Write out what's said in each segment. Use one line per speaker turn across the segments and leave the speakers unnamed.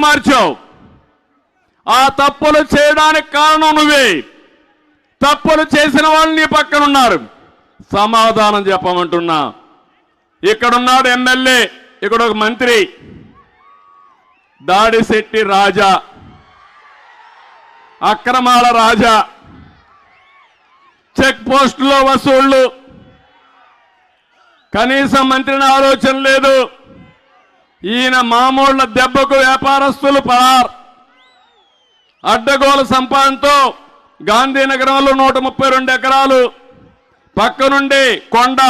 మార్చావు. ఆ తప్పులు చేయడానికి కారణం నువ్వే. తప్పులు చేసిన వాళ్ళు నీ పక్కన ఉన్నారు. సమాధానం చెప్పమంటున్నా. ఇక్కడున్నాడు ఎమ్మెల్యే ఇక్కడ ఒక మంత్రి. దాడిశెట్టి రాజా. అక్రమాల రాజా. చెక్ పోస్టులో వసూళ్ళు కనీసం మంత్రిని ఆలోచన లేదు. ఈయన మామూళ్ళ దెబ్బకు వ్యాపారస్తులు పరార్ అడ్డగోలు సంపాదనతో గాంధీనగరంలో నూట ముప్పై రెండు ఎకరాలు పక్కనుండి కొండ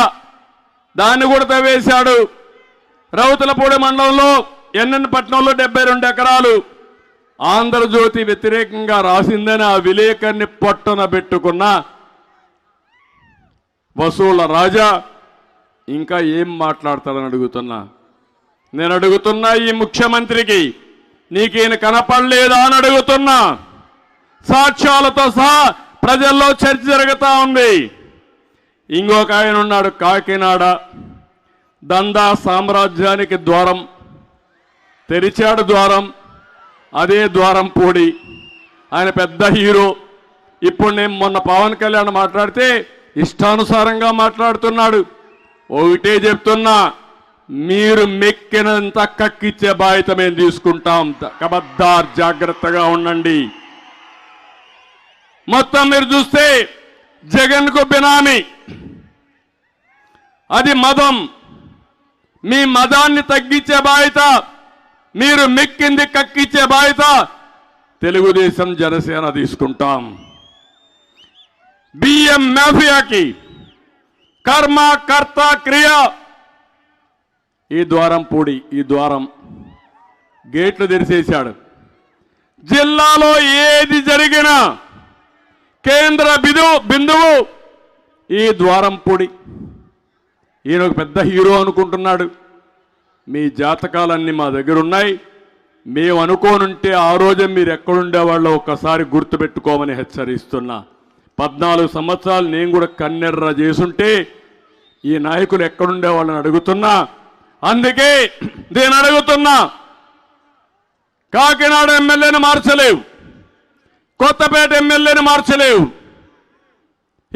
దాన్ని కూడా తవ్వేశాడు. రౌతులపూడి మండలంలో ఎన్ఎన్ పట్నంలో డెబ్బై రెండు ఎకరాలు ఆంధ్రజ్యోతి వ్యతిరేకంగా రాసిందని ఆ విలేకరిని పట్టున పెట్టుకున్న వసూళ్ళ రాజా ఇంకా ఏం మాట్లాడతాడని అడుగుతున్నా? నేను అడుగుతున్నా ఈ ముఖ్యమంత్రికి నీకేను కనపడలేదా అని అడుగుతున్నా. సాక్ష్యాలతో సహా ప్రజల్లో చర్చ జరుగుతూ ఉంది. ఇంకొక ఆయన ఉన్నాడు కాకినాడ. దందా సామ్రాజ్యానికి ద్వారం తెరిచాడు ద్వారం అదే ద్వారం పూడి. ఆయన పెద్ద హీరో. ఇప్పుడు నేను మొన్న పవన్ కళ్యాణ్ మాట్లాడితే ఇష్టానుసారంగా మాట్లాడుతున్నాడు. ఒకటే చెప్తున్నా మీరు మెక్కినంత కక్కిచ్చే బాధ్యత మేము తీసుకుంటాం. కబద్దార్ జాగ్రత్తగా ఉండండి. మొత్తం మీరు చూస్తే జగన్కు బినామీ. అది మదం. మీ మదాన్ని తగ్గించే బాధ్యత మీరు మెక్కింది కక్కిచ్చే బాధ్యత తెలుగుదేశం జనసేన తీసుకుంటాం. బియ్యం మాఫియాకి కర్మ కర్త క్రియ ఈ ద్వారం పూడి ఈ ద్వారం గేట్లు తెరిసేశాడు జిల్లాలో ఏది జరిగినా కేంద్ర బిందు బిందువు ఈ ద్వారం పొడి. ఈయన ఒక పెద్ద హీరో అనుకుంటున్నాడు. మీ జాతకాలన్నీ మా దగ్గర ఉన్నాయి మేము అనుకోనుంటే ఆ రోజే మీరు ఎక్కడుండేవాళ్ళో ఒక్కసారి గుర్తుపెట్టుకోమని హెచ్చరిస్తున్నా. పద్నాలుగు సంవత్సరాలు నేను కూడా కన్నెర్ర చేసుంటే ఈ నాయకులు ఎక్కడుండేవాళ్ళని అడుగుతున్నా. అందుకే నేను అడుగుతున్నా కాకినాడ ఎమ్మెల్యేని మార్చలేవు కొత్తపేట ఎమ్మెల్యేని మార్చలేవు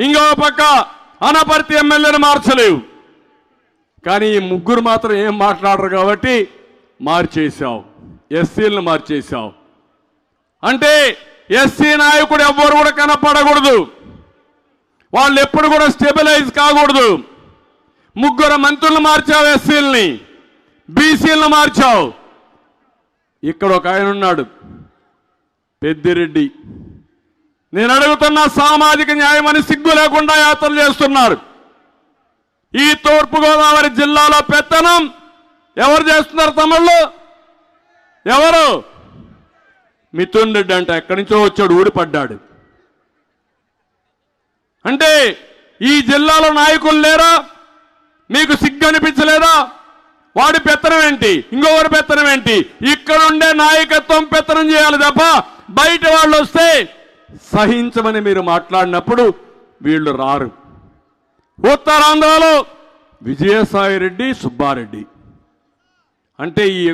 ఇంకో పక్క అనపర్తి ఎమ్మెల్యేని మార్చలేవు. కానీ ఈ ముగ్గురు మాత్రం ఏం మాట్లాడరు కాబట్టి మార్చేశావు ఎస్సీలను మార్చేశావు. అంటే ఎస్సీ నాయకుడు ఎవ్వరు కూడా కనపడకూడదు. వాళ్ళు ఎప్పుడు కూడా స్టెబిలైజ్ కాకూడదు. ముగ్గురు మంత్రులు మార్చావు ఎస్సీలని. బీసీలను మార్చావు. ఇక్కడ ఒక ఆయన ఉన్నాడు పెద్దిరెడ్డి. నేను అడుగుతున్న సామాజిక న్యాయం అని సిగ్గు లేకుండా యాత్రలు చేస్తున్నారు. ఈ తూర్పుగోదావరి జిల్లాలో పెత్తనం ఎవరు చేస్తున్నారు తమిళ్ళు ఎవరు? మిథున్ రెడ్డి అంటే ఎక్కడి నుంచో వచ్చాడు ఊడిపడ్డాడు అంటే ఈ జిల్లాలో నాయకులు లేరా? మీకు సిగ్గు అనిపించలేదా? వాడి పెత్తనం ఏంటి? ఇంకొకటి పెత్తనం ఏంటి? ఇక్కడుండే నాయకత్వం పెత్తనం చేయాలి తప్ప బయట వాళ్ళు వస్తే సహించమని మీరు మాట్లాడినప్పుడు వీళ్ళు రారు. ఉత్తరాంధ్రలో విజయసాయి రెడ్డి సుబ్బారెడ్డి. అంటే ఈ